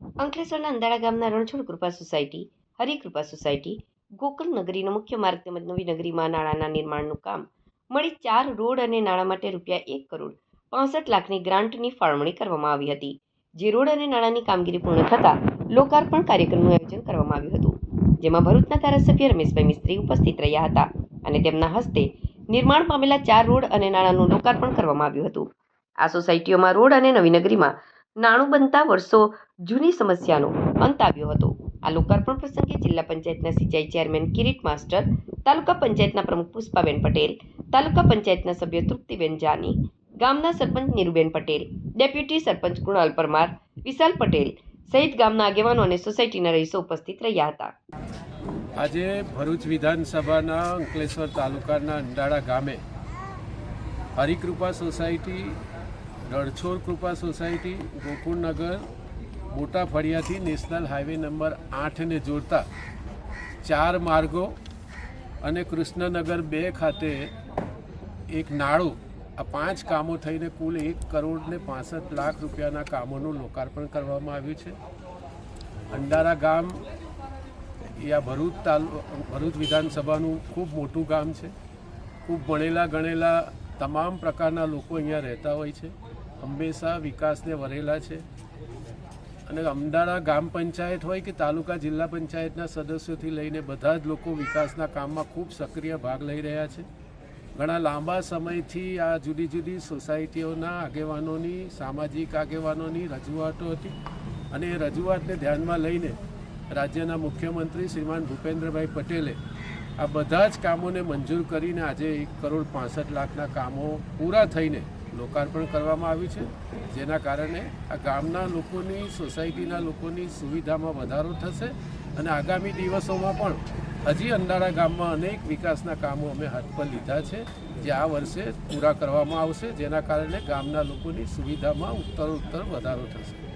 અંકલેશ્વરના અંદાળા ગામના Ranchhod Krupa society, Harikrupa society, Gokul નગરીનો મુખ્ય માર્ગ તેમજ નવી નગરીમાં નાળાના નિર્માણનું કામ. મળી ચાર રોડ અને નાળા માટે રૂપિયા એક કરોડ પાસઠ લાખની ગ્રાન્ટની ફાળવણી કરવામાં આવી હતી. જે રોડ અને નાળાની કામગીરી પૂર્ણ થતાં લોકાર્પણ કાર્યક્રમનું આયોજન કરવામાં આવ્યું હતું. જેમાં ભરૂચના ધારાસભ્ય રમેશભાઈ મિસ્ત્રી ઉપસ્થિત રહ્યા હતા અને તેમના હસ્તે નિર્માણ પામેલા ચાર રોડ અને નાણાંનું લોકાર્પણ કરવામાં આવ્યું હતું. આ સોસાયટીઓમાં રોડ અને નવી નગરીમાં નાણું બનતા વર્ષો જૂની સમસ્યાનો અંત આવ્યો હતો. આ લોકાર્પણ પ્રસંગે જિલ્લા પંચાયતના સિંચાઈ ચેરમેન કિરીટ માસ્ટર, તાલુકા પંચાયતના પ્રમુખ પુષ્પાબેન પટેલ, તાલુકા પંચાયતના સભ્ય તૃપ્તિબેન જાની, ગામના સરપંચ નીરુબેન પટેલ, ડેપ્યુટી સરપંચ કૃણાલ પરમાર, વિશાલ પટેલ સહિત ગામના આગેવાનો અને સોસાયટીના રહીશો ઉપસ્થિત રહ્યા હતા. આજે ભરૂચ વિધાનસભાના અંકલેશ્વર તાલુકાના અંડાળા ગામે હરિકૃપા સોસાયટી રણછોડ કૃપા સોસાયટી, ગોકુળનગર, મોટા ફળિયાથી નેશનલ હાઈવે નંબર આઠને જોડતા ચાર માર્ગો અને કૃષ્ણનગર બે ખાતે એક નાળું, આ પાંચ કામો થઈને કુલ એક કરોડ ને પાસઠ લાખ રૂપિયાના કામોનું લોકાર્પણ કરવામાં આવ્યું છે. અંડારા ગામ, એ આ ભરૂચ તાલુ, ભરૂચ વિધાનસભાનું ખૂબ મોટું ગામ છે. ખૂબ ભણેલા ગણેલા તમામ પ્રકારના લોકો અહીંયા રહેતા હોય છે. હંમેશા વિકાસને વરેલા છે. અને અમદાવાદ ગામ પંચાયત હોય કે તાલુકા જિલ્લા પંચાયતના સદસ્યોથી લઈને બધા જ લોકો વિકાસના કામમાં ખૂબ સક્રિય ભાગ લઈ રહ્યા છે. ઘણા લાંબા સમયથી આ જુદી જુદી સોસાયટીઓના આગેવાનોની, સામાજિક આગેવાનોની રજૂઆતો હતી. અને એ રજૂઆતને ધ્યાનમાં લઈને રાજ્યના મુખ્યમંત્રી શ્રીમાન ભૂપેન્દ્રભાઈ પટેલે આ બધા જ કામોને મંજૂર કરીને આજે એક કરોડ પાસઠ લાખના કામો પૂરા થઈને લોકાર્પણ કરવામાં આવ્યું છે, જેના કારણે આ ગામના લોકોની, સોસાયટીના લોકોની સુવિધામાં વધારો થશે અને આગામી દિવસોમાં પણ હજી અંડાળા ગામમાં અનેક વિકાસના કામો અમે હાથ પર લીધા છે, જે આ વર્ષે પૂરા કરવામાં આવશે, જેના કારણે ગામના લોકોની સુવિધામાં ઉત્તરોત્તર વધારો થશે.